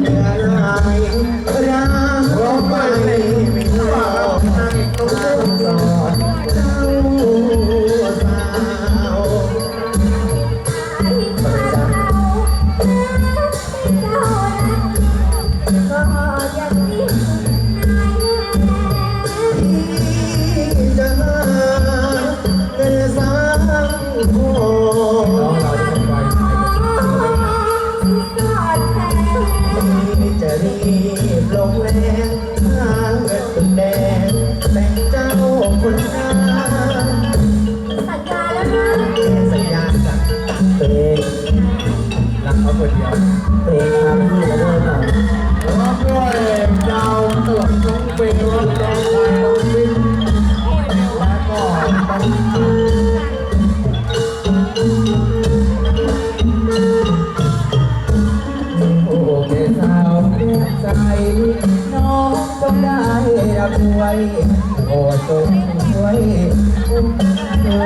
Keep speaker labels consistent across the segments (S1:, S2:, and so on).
S1: เนื้
S2: อ
S3: ลาย บลงแรงหาเงินตุนแดงแต่งเจ้าคนงามสัญญาจ้ะเพลง
S4: รักเขาคนเดียว
S3: เพลงทำที่มาด้วยหน่อย
S4: ร้องด้วยดาตลกน้องเบลร้องชาย
S3: โอ้จงช่วยอุ้มดู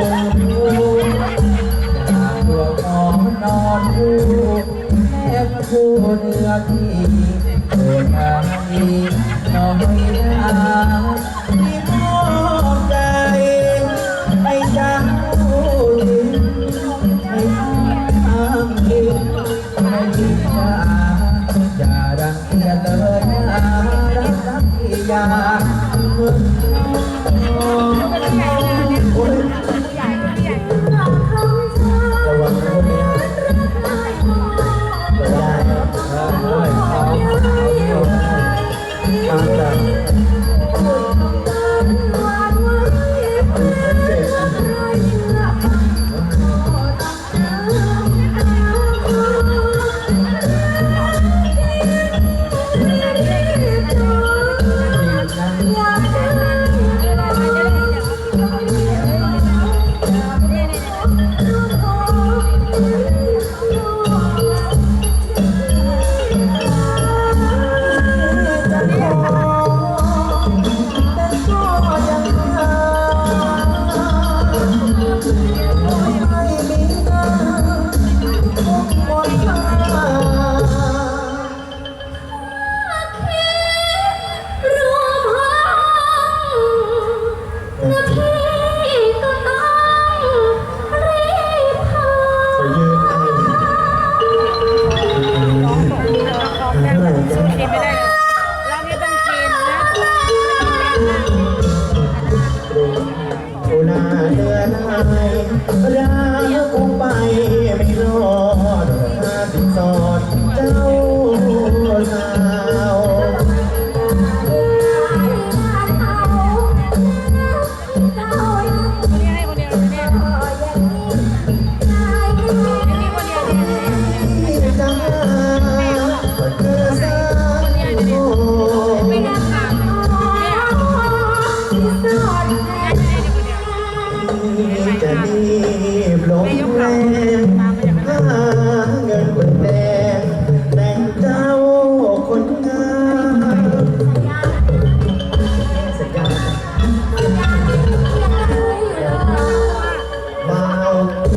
S3: จากดวงนอนนอนคู่แม่พระคู่เนื้อที่เกิดมาอีน้อยนาที่มอบใจให้เจ้าลิ้นให้ทางกินไม่ดีนะอย่ารังเกียจเลยนะรักรักที่ยา